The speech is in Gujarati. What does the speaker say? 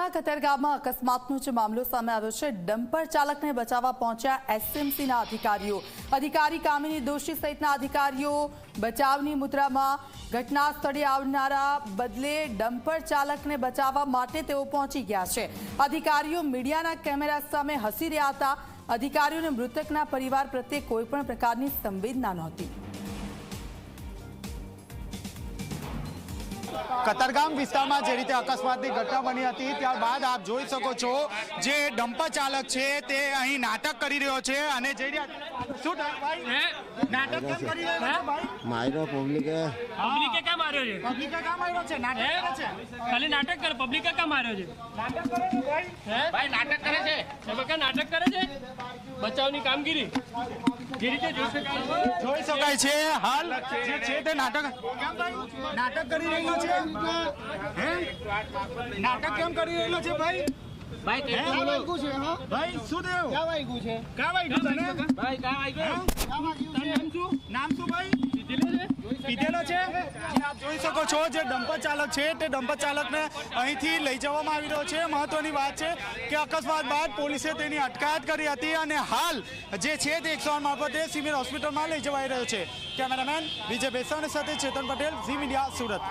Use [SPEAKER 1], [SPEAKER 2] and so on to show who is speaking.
[SPEAKER 1] સુરતમાં કતરગામમાં અકસ્માતનો જે મામલો સામે આવ્યો છે, ડમ્પર ચાલકને બચાવવા પહોંચ્યા એસએમસીના અધિકારીઓ. અધિકારી કામિની દોશી સહિતના અધિકારીઓ બચાવની મુદ્રામાં ઘટના સ્થળે આવનારા બદલે ડમ્પર ચાલકને બચાવવા માટે તેઓ પહોંચી ગયા છે. અધિકારીઓ મીડિયાના કેમેરા સામે હસી રહ્યા હતા. અધિકારીઓને મૃતકના પરિવાર પ્રત્યે કોઈ પણ પ્રકારની સંવેદના નહોતી.
[SPEAKER 2] કતારગામ વિસ્તારમાં જે રીતે અકસ્માતની ઘટના બની હતી ત્યારબાદ આપ જોઈ શકો છો જે ડમ્પર ચાલક છે તે અહીં નાટક કરી રહ્યો છે અને જે નાટક કરી રહ્યો છે ભાઈ?
[SPEAKER 3] માયરો પબ્લિકે.
[SPEAKER 4] પબ્લિકે કેમ માર્યો છે?
[SPEAKER 2] પબ્લિકે કામ માર્યો છે? નાટક કરે છે.
[SPEAKER 4] ખાલી નાટક કરે. પબ્લિકે કેમ માર્યો છે?
[SPEAKER 2] નાટક કરે છે ભાઈ.
[SPEAKER 4] હે? ભાઈ નાટક કરે છે. તમે કે નાટક કરે છે? બચાવની કામગીરી. જે રીતે જોઈ શકાય છે.
[SPEAKER 2] જોઈ શકાય છે. હાલ જે છે તે નાટક. કેમ ભાઈ? નાટક કરી રહ્યો છે? હે? નાટક કેમ કરી રહ્યો છે ભાઈ?
[SPEAKER 4] ભાઈ
[SPEAKER 2] હે? ભાઈ શું દેવ કા વાગ્યું છે? કા વાગ્યું તને
[SPEAKER 4] ભાઈ કા આવી ગયો નામ શું?
[SPEAKER 2] નામ શું ભાઈ? જોઈ શકો છો જે ડમ્પર ચાલક છે તે ડમ્પર ચાલકને અહીંથી લઈ જવામાં આવી રહ્યો છે. મહત્વની વાત છે કે અકસ્માત બાદ પોલીસે તેની અટકાયત કરી હતી અને હાલ જે છે તે એકસો મારફતે સિવિલ હોસ્પિટલમાં લઈ જવાઈ રહ્યો છે. કેમેરામેન વિજય બેસાણી સાથે ચેતન પટેલ, ઝી મીડિયા સુરત.